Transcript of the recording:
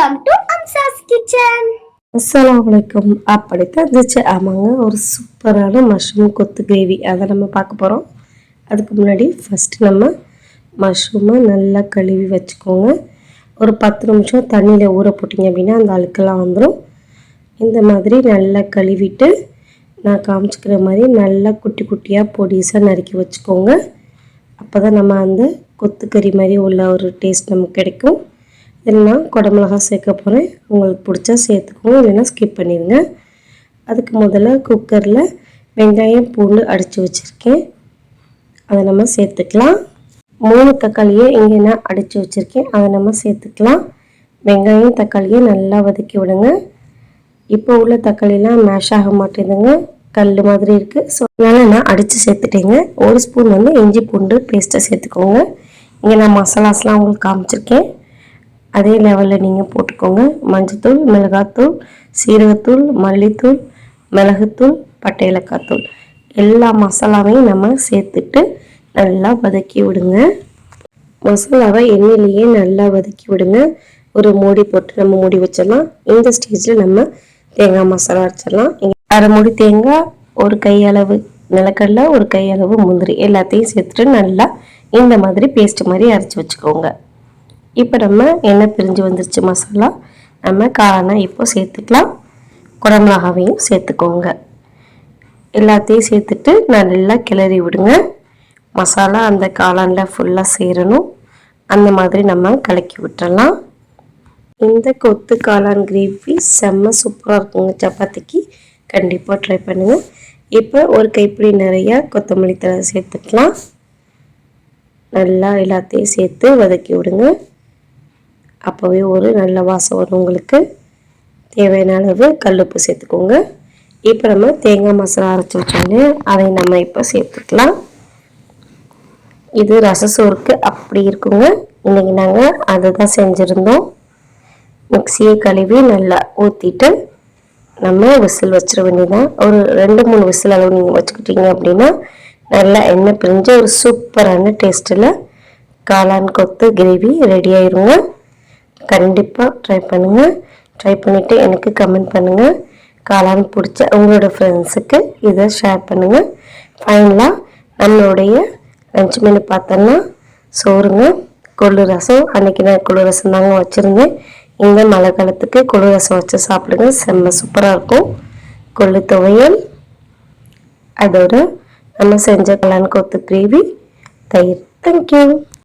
Welcome to அம்சாஸ் kitchen அஸ்ஸலாமு அலைக்கும் அப்படித்தான் இருந்துச்சு. ஆமாங்க ஒரு சூப்பரான மஷ்ரூம் கொத்து கிரேவி அதை நம்ம பார்க்க போகிறோம் அதுக்கு முன்னாடி ஃபஸ்ட்டு நம்ம மஷ்ரூமை நல்லா கழுவி வச்சுக்கோங்க. ஒரு பத்து நிமிஷம் தண்ணியில் ஊற போட்டிங்க அப்படின்னா அந்த அழுக்கெல்லாம் வந்துடும் இந்த மாதிரி நல்லா கழுவிட்டு நான் காமிச்சிக்கிற மாதிரி நல்லா குட்டி குட்டியாக பொடிசாக நறுக்கி வச்சுக்கோங்க. அப்போ தான் நம்ம அந்த கொத்துக்கறி மாதிரி உள்ள ஒரு டேஸ்ட் நமக்கு கிடைக்கும். இதில் நான் குடமிளகா சேர்க்க போகிறேன் உங்களுக்கு பிடிச்சா சேர்த்துக்கோங்க இல்லைன்னா ஸ்கிப் பண்ணிடுங்க. அதுக்கு முதல்ல குக்கரில் வெங்காயம் பூண்டு அடித்து வச்சுருக்கேன். அதை நம்ம சேர்த்துக்கலாம். மூணு தக்காளியை இங்கே நான் அடித்து வச்சுருக்கேன். அதை நம்ம சேர்த்துக்கலாம். வெங்காயம் தக்காளியை நல்லா வதக்கி விடுங்க. இப்போ உள்ள தக்காளிலாம் மேஷ் ஆக மாட்டேங்குதுங்க. கல் மாதிரி இருக்குது ஸோ அதனால் நான் அடித்து சேர்த்துட்டேங்க. ஒரு ஸ்பூன் வந்து இஞ்சி பூண்டு பேஸ்ட்டை சேர்த்துக்கோங்க. இங்கே நான் மசாலாஸ்லாம் உங்களுக்கு காமிச்சிருக்கேன். அதே லெவலில் நீங்கள் போட்டுக்கோங்க. மஞ்சத்தூள் மிளகாத்தூள் சீரகத்தூள் மல்லித்தூள் மிளகுத்தூள் பட்டை இலக்காத்தூள் எல்லா மசாலாவையும் நம்ம சேர்த்துட்டு நல்லா வதக்கி விடுங்க. மசாலாவை எண்ணெயிலேயே நல்லா வதக்கி விடுங்க. ஒரு மூடி போட்டு நம்ம மூடி வச்சிடலாம். இந்த ஸ்டேஜில் நம்ம தேங்காய் மசாலா அரைச்சிடலாம். அரை மூடி தேங்காய் ஒரு கையளவு நிலக்கடலை ஒரு கையளவு முந்திரி எல்லாத்தையும் சேர்த்துட்டு நல்லா இந்த மாதிரி பேஸ்ட் மாதிரி அரைச்சி வச்சுக்கோங்க. இப்போ நம்ம எண்ணெய் பிரிஞ்சு வந்துருச்சு மசாலா. நம்ம காளானாக இப்போ சேர்த்துக்கலாம். குடமிளகாவையும் சேர்த்துக்கோங்க. எல்லாத்தையும் சேர்த்துட்டு நல்லா கிளறி விடுங்க. மசாலா அந்த காளானில் ஃபுல்லாக சேரணும். அந்த மாதிரி நம்ம கலக்கி விட்டுறலாம். இந்த கொத்து காளான் கிரேவி செம்ம சூப்பராக இருக்குங்க. சப்பாத்திக்கு கண்டிப்பாக ட்ரை பண்ணுங்கள் இப்போ ஒரு கைப்பிடி நிறையா கொத்தமல்லி தழை சேர்த்துக்கலாம். நல்லா எல்லாத்தையும் சேர்த்து வதக்கி விடுங்க. அப்போவே ஒரு நல்ல வாசம் வரும் உங்களுக்கு. தேவையான அளவு கல்லுப்பு சேர்த்துக்கோங்க. இப்போ நம்ம தேங்காய் மசாலா அரைச்சி வச்சோன்னே அதை நம்ம இப்போ சேர்த்துக்கலாம். இது ரசசோருக்கு அப்படி இருக்குங்க. இன்றைக்கி நாங்கள் அதை தான் செஞ்சுருந்தோம். மிக்சியை கழுவி நல்லா ஊற்றிட்டு நம்ம விசில் வச்சிட வேண்டியதான் ஒரு ரெண்டு மூணு விசில் அளவு நீங்கள் வச்சுக்கிட்டீங்க அப்படின்னா நல்லா எண்ணெய் பிரிஞ்சு ஒரு சூப்பரான டேஸ்ட்டில் காளான் கொத்து கிரேவி ரெடி ஆயிருங்க. கண்டிப்பாக ட்ரை பண்ணுங்கள் ட்ரை பண்ணிவிட்டு எனக்கு கமெண்ட் பண்ணுங்கள் காளான் பிடிச்ச உங்களோட ஃப்ரெண்ட்ஸுக்கு இதை ஷேர் பண்ணுங்கள் ஃபைனலாக நம்மளுடைய லஞ்ச் மெனு பார்த்தோன்னா சோறுங்க கொள்ளு ரசம். அன்றைக்கி நான் கொள்ளு ரசம் தாங்க வச்சுருந்தேன். இந்த மழை காலத்துக்கு கொள்ளு ரசம் வச்சு சாப்பிடுங்க. செம்ம சூப்பராக இருக்கும். கொள்ளு துவையல். அதோட நம்ம செஞ்ச கலான் கொத்து கிரேவி. தயிர். தேங்க்யூ